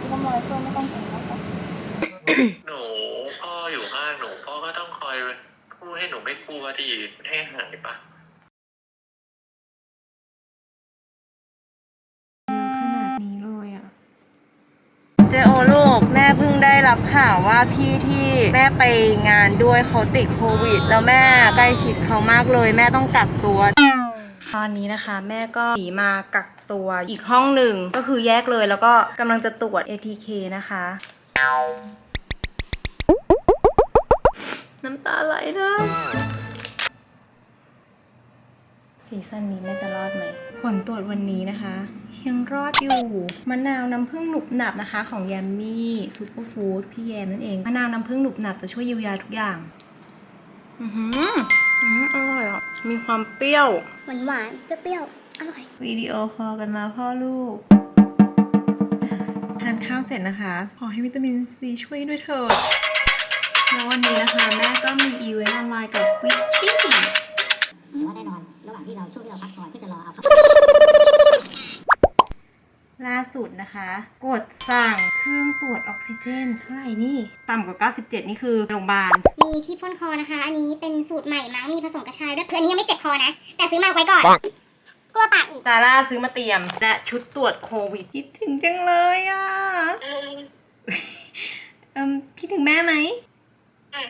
พี่ก็มาช่วยไม่ต้องห่วงนะคะหนูพ่ออยู่ข้างหนูพ่อก็ต้องคอยพูดให้หนูไม่กลัวดีให้หายปะเยอะขนาดนี้เลยอะเจโอลูกแม่เพิ่งได้รับข่าวว่าพี่ที่แม่ไปงานด้วยเขาติดโควิด แล้วแม่ใกล้ชิดเขามากเลย แม่ต้องกักตัว ตอนนี้นะคะ แม่ก็หนีมากัก ตัวอีกห้องหนึ่งก็คือแยกเลยแล้วก็กำลังจะตรวจ ATK นะคะ น้ำตาไหลเลยซีซั่นนี้แม่จะรอดไหมผลตรวจวันนี้นะคะยังรอดอยู่มะนาวน้ำผึ้งหนุบหนับนะคะ ของแยมมี่ซูเปอร์ฟู้ดพี่แยมนั่นเองมะนาวน้ำผึ้งหนุบหนับจะช่วยเยียวยาทุกอย่าง อือหืออืออร่อยอะ มีความเปรี้ยว หวานหวานๆเปรี้ยวๆ อร่อยวิดีโอคอลกันมาพ่อลูก ทานข้าวเสร็จนะคะ ขอให้วิตามินซีช่วยด้วยเถิดแล้ววันนี้นะคะ แม่ก็มีอีเวนต์ออนไลน์กับวิชชี่แต่ว่าแน่นอนระหว่างที่เราช่วงที่เราพักผ่อนเพื่อจะรอเอาเข้าล่าสุดนะคะ กดสั่งเครื่องตรวจออกซิเจนเท่าไหร่นี่ ต่ำกว่า 97 นี่คือโรงพยาบาล มีที่พ่นคอนะคะ อันนี้เป็นสูตรใหม่มั้งมีผสมกระชายด้วยคืออันนี้ยังไม่เจ็บคอนะ แต่ซื้อมาไว้ก่อน กลัวปากอีกซาร่าซื้อมาเตรียม และชุดตรวจโควิดคิดถึงจังเลยอะเอิมคิดถึงแม่ไหม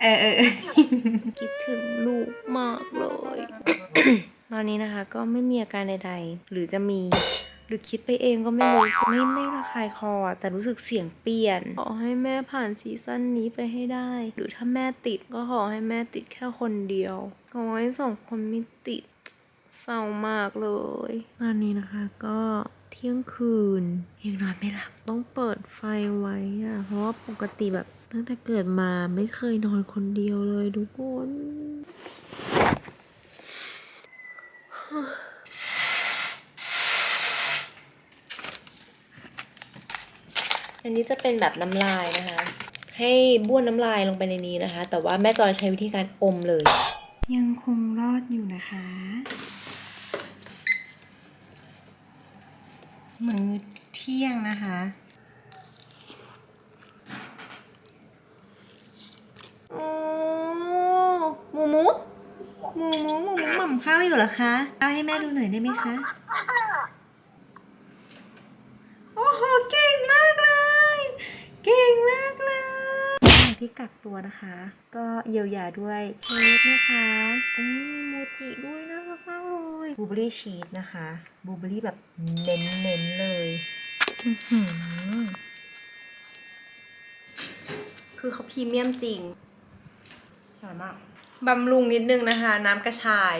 เออเออ คิดถึงลูกมากเลย ตอนนี้นะคะก็ไม่มีอาการใดๆ หรือจะมี หรือคิดไปเองก็ไม่รู้ไม่ไม่ระคายคอ แต่รู้สึกเสียงเปลี่ยน ขอให้แม่ผ่านซีซั่นนี้ไปให้ได้ หรือถ้าแม่ติดก็ขอให้แม่ติดแค่คนเดียวขอให้สองคนไม่ติด เศร้ามากเลย ตอนนี้นะคะก็เที่ยงคืนยังนอนไม่หลับต้องเปิดไฟไว้อะเพราะว่าปกติแบบตั้งแต่เกิดมาไม่เคยนอนคนเดียวเลยทุกคนอันนี้จะเป็นแบบน้ำลายนะคะ ให้บ้วนน้ำลายลงไปในนี้นะคะ แต่ว่าแม่จอยใช้วิธีการอมเลย ยังคงรอดอยู่นะคะ มื้อเที่ยงนะคะ โอ้หมูหมูหมูหมูหมูหมูหม่ำข้าวอยู่เหรอคะเอาให้แม่ดูหน่อยได้ไหมคะ โอ้โห เก่งมากเลย เก่งมากเลยที่กักตัวนะคะ ก็เยียวยาด้วยเค้กนะคะอืมโมจิด้วยน่ารักมากเลย บลูเบอรี่ชีสนะคะบลูเบอรี่แบบเน้นๆเลยอื้อหือคือเขาพรีเมียมจริงอร่อยมากบำรุงนิดนึงนะคะ น้ำกระชาย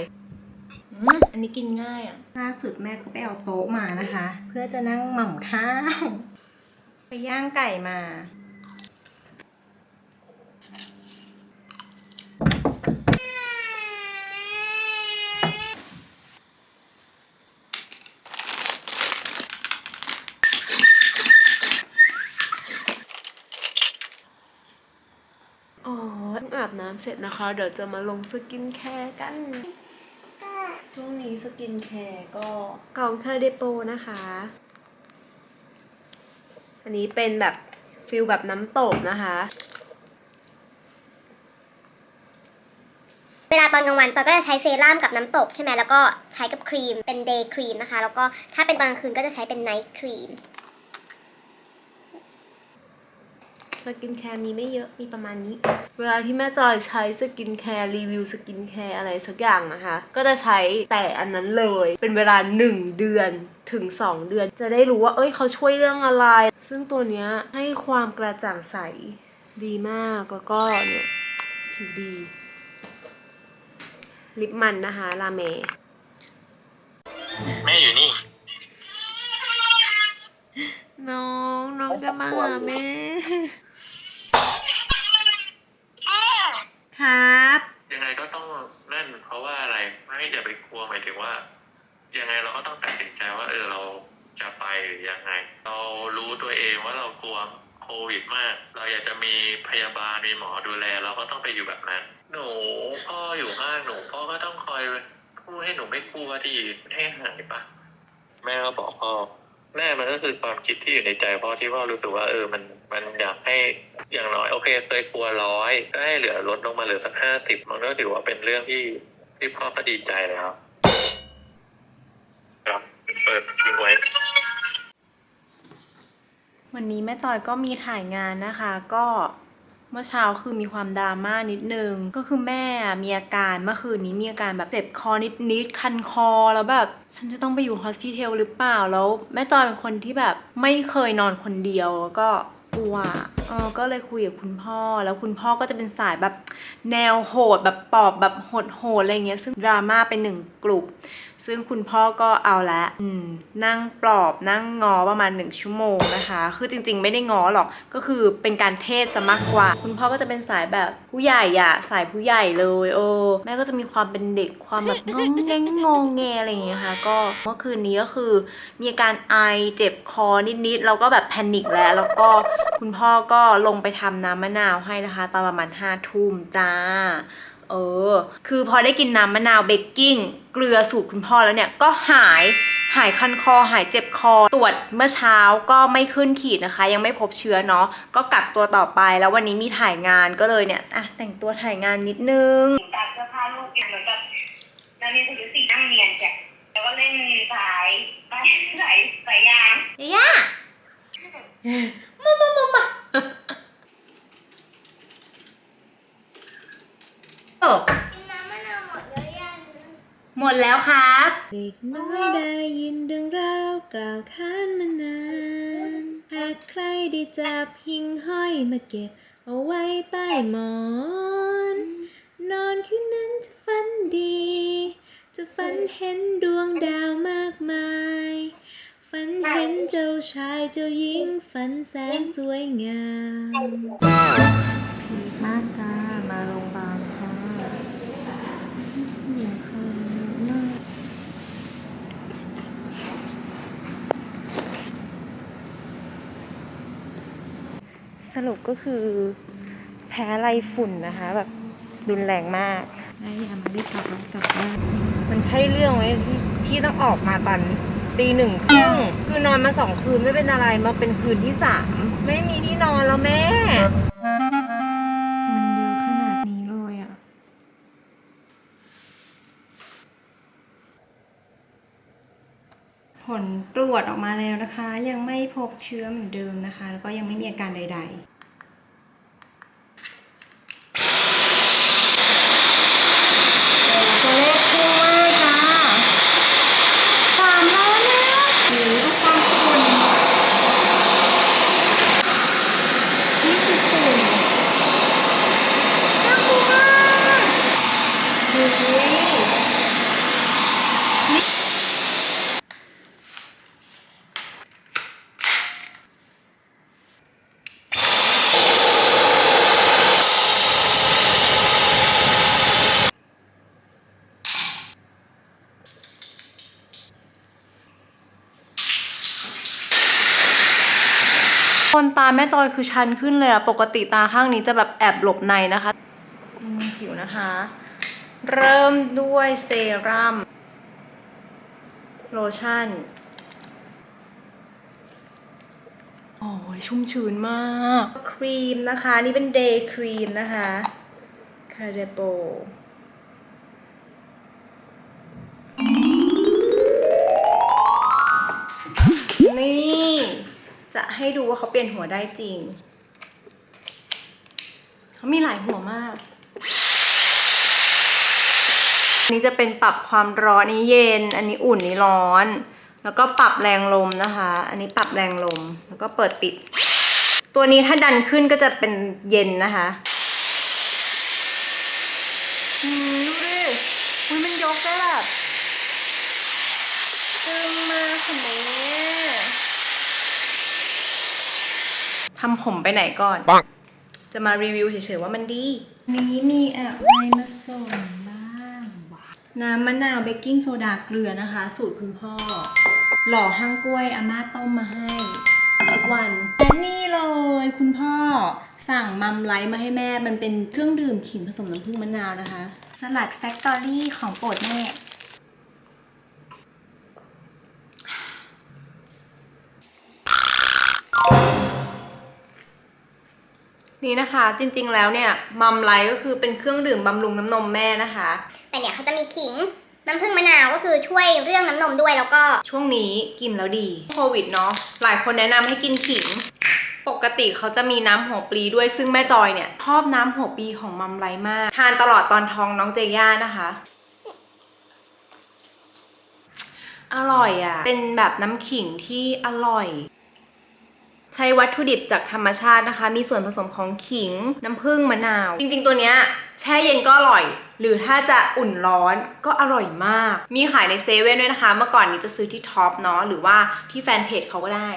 อืมอันนี้กินง่ายอะล่าสุดแม่ก็ไปเอาโต๊ะมานะคะ เพื่อจะนั่งหม่ำข้าว ไปย่างไก่มา อ๋ออาบน้ำเสร็จนะคะ เดี๋ยวจะมาลงสกินแคร์กัน ช่วงนี้สกินแคร์ก็กองเทอร์เดโปนะคะ อันนี้เป็นแบบฟิลแบบน้ำตบนะคะ เวลาตอนกลางวันจอยก็จะใช้เซรั่มกับน้ำตกใช่ไหมแล้วก็ใช้กับครีมเป็นเดย์ครีมนะคะ แล้วก็ถ้าเป็นตอนกลางคืนก็จะใช้เป็นไนท์ครีม ส กินแคร์มีไม่เยอะมีประมาณนี้ เวลาที่แม่จอยใช้สกินแคร์รีวิวสกินแคร์อะไรสักอย่างนะคะ ก็จะใช้แต่อันนั้นเลย เป็นเวลา 1 เดือนถึง 2 เดือน จะได้รู้ว่า เอ้ยเขาช่วยเรื่องอะไร ซึ่งตัวเนี้ยให้ความกระจ่างใสดีมากแล้วก็เนี่ยผิวดีลิปมันนะคะลาเมแม่อยู่นี่ น้อง น้องจะมาหาแม่ ครับ ยังไงก็ต้องนั่นเพราะว่าอะไรไม่อย่าไปกลัวหมายถึงว่า ยังไงเราก็ต้องตัดสินใจว่า เออเราจะไปหรือยังไง เรารู้ตัวเองว่าเรากลัวโควิดมาก เราอยากจะมีพยาบาลมีหมอดูแล เราก็ต้องไปอยู่แบบนั้น หนูพ่ออยู่ข้างหนูพ่อก็ต้องคอยพูดให้หนูไม่กลัวดีให้หายปะแม่ก็บอกพ่อ แม่มันก็คือความคิดที่อยู่ในใจพ่อที่พ่อรู้สึกว่าเออมันมันอยากให้อย่างน้อยโอเคเคยกลัวร้อยก็ให้เหลือลดลงมาเหลือสักห้าสิบมันก็ถือว่าเป็นเรื่องที่ที่พ่อก็ดีใจแล้ว ครับเปิดทิ้งไว้ วันนี้แม่จอยก็มีถ่ายงานนะคะ ก็ เมื่อเช้าคือมีความดราม่านิดนึง ก็คือแม่มีอาการเมื่อคืนนี้มีอาการแบบเจ็บคอนิดๆคันคอแล้วแบบฉันจะต้องไปอยู่ฮอสพิทอลหรือเปล่าแล้ว แม่จอยเป็นคนที่แบบไม่เคยนอนคนเดียวแล้วก็กลัวเออก็เลยคุยกับคุณพ่อ แล้วคุณพ่อก็จะเป็นสายแบบแนวโหดแบบปอบแบบโหดโหดๆอะไรเงี้ยซึ่งดราม่าเป็นหนึ่งกลุ่ม ซึ่งคุณพ่อก็เอาละนั่งปลอบนั่งงอประมาณหนึ่งชั่วโมงนะคะ คือจริงๆ ไม่ได้งอหรอกก็คือเป็นการเทศมากกว่า คุณพ่อก็จะเป็นสายแบบผู้ใหญ่อะสายผู้ใหญ่เลยเออแม่ก็จะมีความเป็นเด็กความแบบงงแงงงงแงอะไรอย่างเงี้ยค่ะก็เมื่อคืนนี้ก็คือมีอาการไอเจ็บคอนิดๆแล้วก็แบบแพนิคแล้วแล้วก็คุณพ่อก็ลงไปทำน้ำมะนาวให้นะคะตอนประมาณห้าทุ่มจ้า เออ คือพอได้กินน้ำมะนาวเบกกิ้งเกลือสูตรคุณพ่อแล้วเนี่ยก็หายหายคันคอหายเจ็บคอ ตรวจเมื่อเช้าก็ไม่ขึ้นขีดนะคะ ยังไม่พบเชื้อเนาะก็กักตัวต่อไปแล้ววันนี้มีถ่ายงานก็เลยเนี่ยอะแต่งตัวถ่ายงานนิดนึงการเสื้อผ้าลูกเหมือนกับนักเรียนคนที่สี่นั่งเรียนจ้ะแล้วก็เล่นสายสายสายสายยางย่ามามามามา โอ้กินน้ำมะนาวหมดแล้วยังหมดแล้วครับเด็กน้อยได้ยินเรื่องราวกล่าวขานมานานหากใครได้จับหิ่งห้อยมาเก็บ เอาไว้ใต้หมอน นอนคืนนั้นจะฝันดี จะฝันเห็นดวงดาวมากมาย ฝันเห็นเจ้าชายเจ้าหญิงฝันแสนสวยงามผีมากจ้ามาโรงพยาบาลค่ะหิวข้าวมากส รุปก็คือแพ้ไรฝุ่นนะคะ แบบรุนแรงมากไอ้ยามาได้กลับแล้วกลับบ้านมันใช่เรื่องไหมที่ที่ต้องออกมาตอนตีหนึ่งครึ่งคือนอนมาสองคืนไม่เป็นอะไรมาเป็นคืนที่สามไม่มีที่นอนแล้วแม่ มันเยอะขนาดนี้เลยอะ ผลตรวจออกมาแล้วนะคะ ยังไม่พบเชื้อเหมือนเดิมนะคะ แล้วก็ยังไม่มีอาการใด ๆ ตัวเลขพุ่งมากจ้าสามร้อยแล้วหรือทุกความฝุ่นนี่คือฝุ่นน่ากลัวมากเฮ้ย ค นตาแม่จอยคือชันขึ้นเลยอะปกติตาข้างนี้จะแบบแอบหลบในนะคะผิวนะคะ เริ่มด้วยเซรั่มโลชั่นโอ้ยชุ่มชื้นมาก ครีมนะคะ นี่เป็นเดย์ครีมนะคะ คาเดโบ ให้ดูว่าเขาเปลี่ยนหัวได้จริง เขามีหลายหัวมากอันนี้จะเป็นปรับความร้อนนี้เย็น อันนี้อุ่นนี้ร้อน แล้วก็ปรับแรงลมนะคะ อันนี้ปรับแรงลม แล้วก็เปิดปิด ตัวนี้ถ้าดันขึ้นก็จะเป็นเย็นนะคะดูดิอุ้ยมันยกได้แบบตึงมากค่ะแม่ ทำผมไปไหนก่อน จะมารีวิวเฉยๆว่ามันดี นี้มีอะไรมาส่งบ้างวะน้ำมะนาวเบกกิ้งโซดาเกลือนะคะ สูตรคุณพ่อ หล่อห้างกล้วยอาม่าต้มมาให้ทุกวันและนี่เลยคุณพ่อสั่งมัมไลท์มาให้แม่ มันเป็นเครื่องดื่มขิงผสมน้ำผึ้งมะนาวนะคะ สลัดแฟคตอรี่ของโปรดแม่ นี่นะคะจริงๆแล้วเนี่ยมัมไลท์ก็คือเป็นเครื่องดื่มบำรุงน้ำนมแม่นะคะ แต่เนี่ยเขาจะมีขิงน้ำผึ้งมะนาวก็คือช่วยเรื่องน้ำนมด้วยแล้วก็ช่วงนี้กินแล้วดีโควิดเนาะหลายคนแนะนำให้กินขิง ปกติเขาจะมีน้ำหัวปลีด้วยซึ่งแม่จอยเนี่ยชอบน้ำหัวปลีของมัมไลท์มาก ทานตลอดตอนท้องน้องเจย่านะคะอร่อยอะ่ะ เป็นแบบน้ำขิงที่อร่อย ใช้วัตถุดิบจากธรรมชาตินะคะ มีส่วนผสมของขิง น้ำผึ้งมะนาว จริงๆ ตัวเนี้ยแช่เย็นก็อร่อย หรือถ้าจะอุ่นร้อนก็อร่อยมาก มีขายในเซเว่นด้วยนะคะ เมื่อก่อนนี้จะซื้อที่ท็อปเนาะหรือว่าที่แฟนเพจเขาก็ได้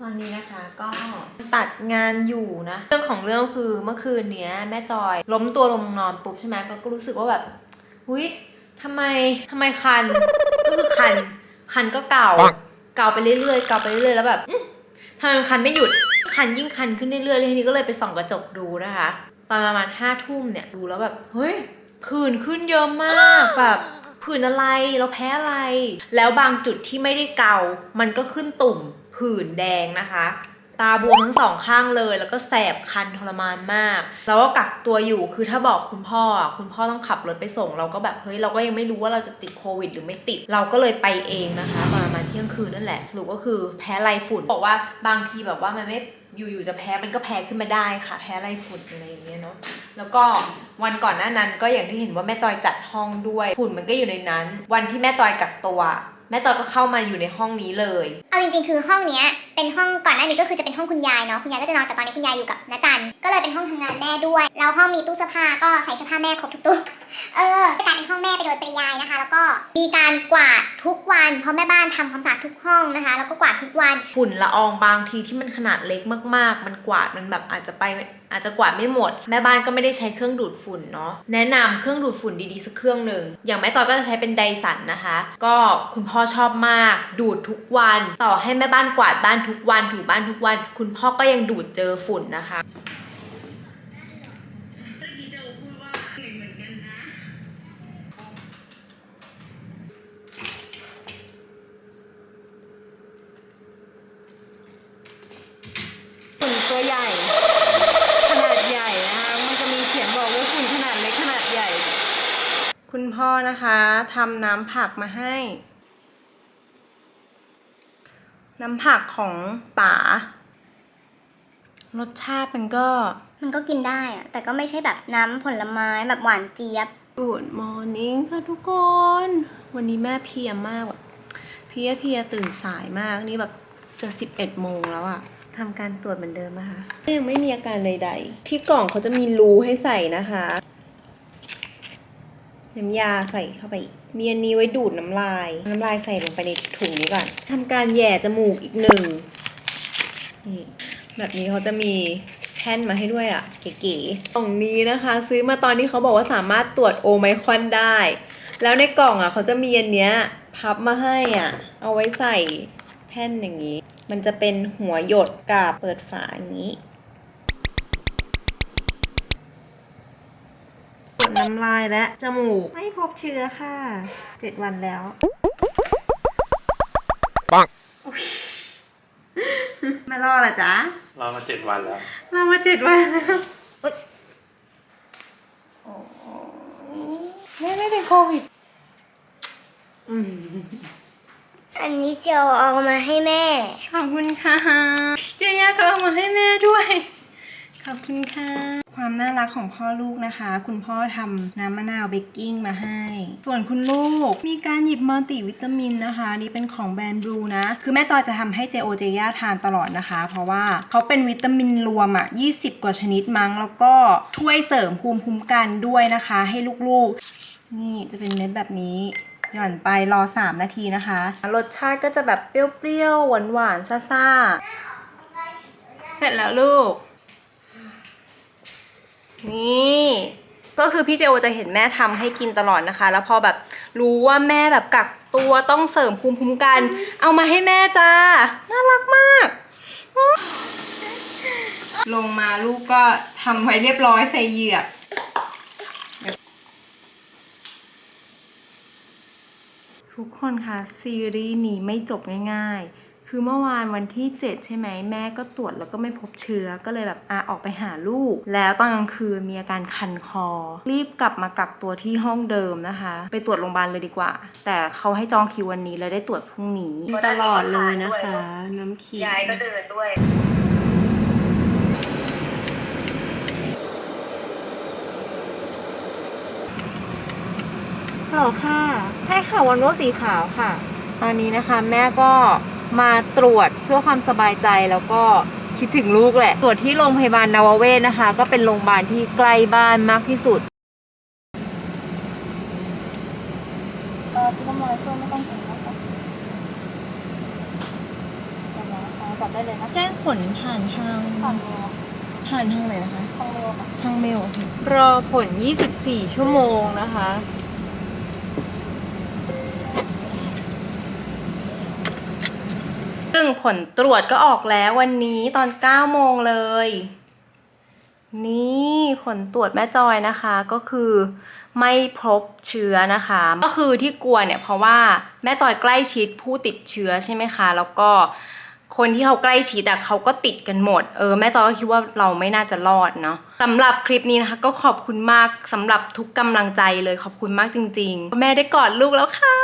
ตอนนี้นะคะก็ตัดงานอยู่นะ เรื่องของเรื่องคือเมื่อคืนเนี้ยแม่จอยล้มตัวลงนอนปุ๊บใช่ไหมก็รู้สึกว่าแบบหุยทำไมทำไมคัน ก็คือคัน คันก็เก่า เก่าไปเรื่อยๆ เก่าไปเรื่อยๆ แล้วแบบทำไมคันไม่หยุด คันยิ่งคันขึ้นเรื่อยๆเลยทีนี้ก็เลยไปส่องกระจกดูนะคะ ตอนประมาณห้าทุ่มเนี่ยดูแล้วแบบ เฮ้ยผื่นขึ้นเยอะมากแบบผื่นอะไร เราแพ้อะไร แล้วบางจุดที่ไม่ได้เกา มันก็ขึ้นตุ่ม ผื่นแดงนะคะ ตาบวมทั้งสองข้างเลย แล้วก็แสบคันทรมานมาก เราก็กักตัวอยู่คือถ้าบอกคุณพ่อคุณพ่อต้องขับรถไปส่ง เราก็แบบเฮ้ยเราก็ยังไม่รู้ว่าเราจะติดโควิด หรือไม่ติดเราก็เลยไปเองนะคะตอนประมาณเที่ยงคืนนั่นแหละสรุปก็คือแพ้ไรฝุ่นบอกว่าบางทีแบบว่ามันไม่อยู่ๆจะแพ้มันก็แพ้ขึ้นมาได้ค่ะ แพ้ไรฝุ่นอะไรอย่างเงี้ยเนาะแล้วก็วันก่อนหน้านั้นก็อย่างที่เห็นว่าแม่จอยจัดห้องด้วย ฝุ่นมันก็อยู่ในนั้น วันที่แม่จอยกักตัว ม่จอยก็เข้ามาอยู่ในห้องนี้เลย เอาจริงๆ คือห้องเนี้ยเป็นห้องก่อนหน้านี้ก็คือจะเป็นห้องคุณยายเนาะคุณยายก็จะนอนแต่ตอนนี้คุณยายอยู่กับน้าจันก็เลยเป็นห้องทำงานแม่ด้วยแล้วห้องมีตู้เสื้อผ้าก็ใส่เสื้อผ้าแม่ครบทุกตู้เออกลายเป็นห้องแม่ไปโดยปริยายนะคะ แล้วก็มีการกวาดทุกวันเพราะแม่บ้านทำความสะอาดทุกห้องนะคะ แล้วก็กวาดทุกวันฝุ่นละอองบางทีที่มันขนาดเล็กมาก ๆ มันกวาดมันแบบอาจจะไปไม่ อาจจะกวาดไม่หมด แม่บ้านก็ไม่ได้ใช้เครื่องดูดฝุ่นเนาะแนะนำเครื่องดูดฝุ่นดีๆสักเครื่องหนึ่งอย่างแม่จอยก็จะใช้เป็นไดสันนะคะ ก็คุณพ่อชอบมาก ดูดทุกวัน ต่อให้แม่บ้านกวาดบ้านทุกวันถูบ้านทุกวัน คุณพ่อก็ยังดูดเจอฝุ่นนะคะ ฝุ่นตัวใหญ่ ขนาดใหญ่นะคะ มันจะมีเขียนบอกว่าฝุ่นขนาดเล็กขนาดใหญ่ คุณพ่อ นะคะทำน้ำผักมาให้ น้ำผักของป๋ารสชาติมันก็ มันก็กินได้อะแต่ก็ไม่ใช่แบบน้ำผลไม้แบบหวานเจี๊ยบ Good morning ค่ะทุกคน วันนี้แม่เพลียมากแบบเพลียเพลียตื่นสายมากนี่แบบจะ11โมงแล้วอะทำการตรวจเหมือนเดิมนะคะยังไม่มีอาการใด ๆ ที่กล่องเขาจะมีรูให้ใส่นะคะ น้ำยาใส่เข้าไปมีอันนี้ไว้ดูดน้ำลาย น้ำลายใส่ลงไปในถุงนี้ก่อนทำการแหย่จมูกอีกหนึ่งนี่แบบนี้เขาจะมีแท่นมาให้ด้วยอะ่ะเก๋ๆกล่องนี้นะคะ ซื้อมาตอนที่เขาบอกว่าสามารถตรวจโอไมครอนได้ แล้วในกล่องอะเขาจะมีอันเนี้ยพับมาให้อะ เอาไว้ใส่แท่นอย่างนี้ มันจะเป็นหัวหยดกับเปิดฝาอย่างนี้ น้ำลายและจมูก ไม่พบเชื้อค่ะเจ็ดวันแล้วปังมารอเหรอจ๊ะรอมาเจ็ดวันแล้วมามาเจ็ดวันแล้วเอ้ยโอ้แม่ไม่เป็นโควิดอืมอันนี้โจเอามาให้แม่ ขอบคุณค่ะพี่เจียก็เอามาให้แม่ด้วย ขอบคุณค่ะ ความน่ารักของพ่อลูกนะคะ คุณพ่อทำน้ำมะนาวเบกกิ้งมาให้ ส่วนคุณลูกมีการหยิบมัลติวิตามินนะคะ นี่เป็นของแบรนด์บลูนะ คือแม่จอยจะทำให้เจโอเจย่าทานตลอดนะคะ เพราะว่าเขาเป็นวิตามินรวมอะ่ะ 20 กว่าชนิดมั้ง แล้วก็ช่วยเสริมภูมิคุ้มกันด้วยนะคะ ให้ลูกๆ นี่จะเป็นเม็ดแบบนี้หย่อนไปรอ 3 นาทีนะคะ รสชาติก็จะแบบเปรี้ยวๆหวานๆซ่าๆเสร็จแล้วลูก นี่ ก็คือพี่เจโอจะเห็นแม่ทำให้กินตลอดนะคะ แล้วพอแบบรู้ว่าแม่แบบกักตัวต้องเสริมภูมิคุ้มกัน เอามาให้แม่จ้า น่ารักมาก ลงมาลูกก็ทำไว้เรียบร้อยใส่เหยือกทุกคนคะซีรีส์นี้ไม่จบง่ายๆ คือเมื่อวานวันที่ 7 ใช่ไหมแม่ก็ตรวจแล้วก็ไม่พบเชื้อก็เลยแบบอาออกไปหาลูก แล้วตอนกลางคืนมีอาการคันคอ รีบกลับมากักตัวที่ห้องเดิมนะคะ ไปตรวจโรงพยาบาลเลยดีกว่า แต่เขาให้จองคิววันนี้แล้วได้ตรวจพรุ่งนี้ตลอดเลยนะคะ น้ำขิงยายก็เดินด้วยฮัลโหลค่ะใช่ค่ะวันโวสีขาวค่ะ ตอนนี้นะคะแม่ก็ มาตรวจเพื่อความสบายใจแล้วก็คิดถึงลูกแหละ ตรวจที่โรงพยาบาลนาวเวศนะคะ ก็เป็นโรงพยาบาลที่ใกล้บ้านมากที่สุดเออพี่น้ำลายเพื่อนไม่ต้องเก่งนะคะเดี๋ยวนะคะจับได้เลยนะแจ้งผลผ่านทางผ่านเมลผ่านทางไหนนะคะทางเมลค่ะทางเมลค่ะรอผล 24 ชั่วโมงนะคะ ผลตรวจก็ออกแล้ววันนี้ตอน9โมงเลย นี่ผลตรวจแม่จอยนะคะก็คือไม่พบเชื้อนะคะ ก็คือที่กลัวเนี่ยเพราะว่าแม่จอยใกล้ชิดผู้ติดเชื้อใช่ไหมคะ แล้วก็คนที่เขาใกล้ชิดอะเขาก็ติดกันหมด เออแม่จอยก็คิดว่าเราไม่น่าจะรอดเนาะสำหรับคลิปนี้นะคะก็ขอบคุณมากสำหรับทุกกำลังใจเลยขอบคุณมากจริง ๆ แม่ได้กอดลูกแล้วค่ะ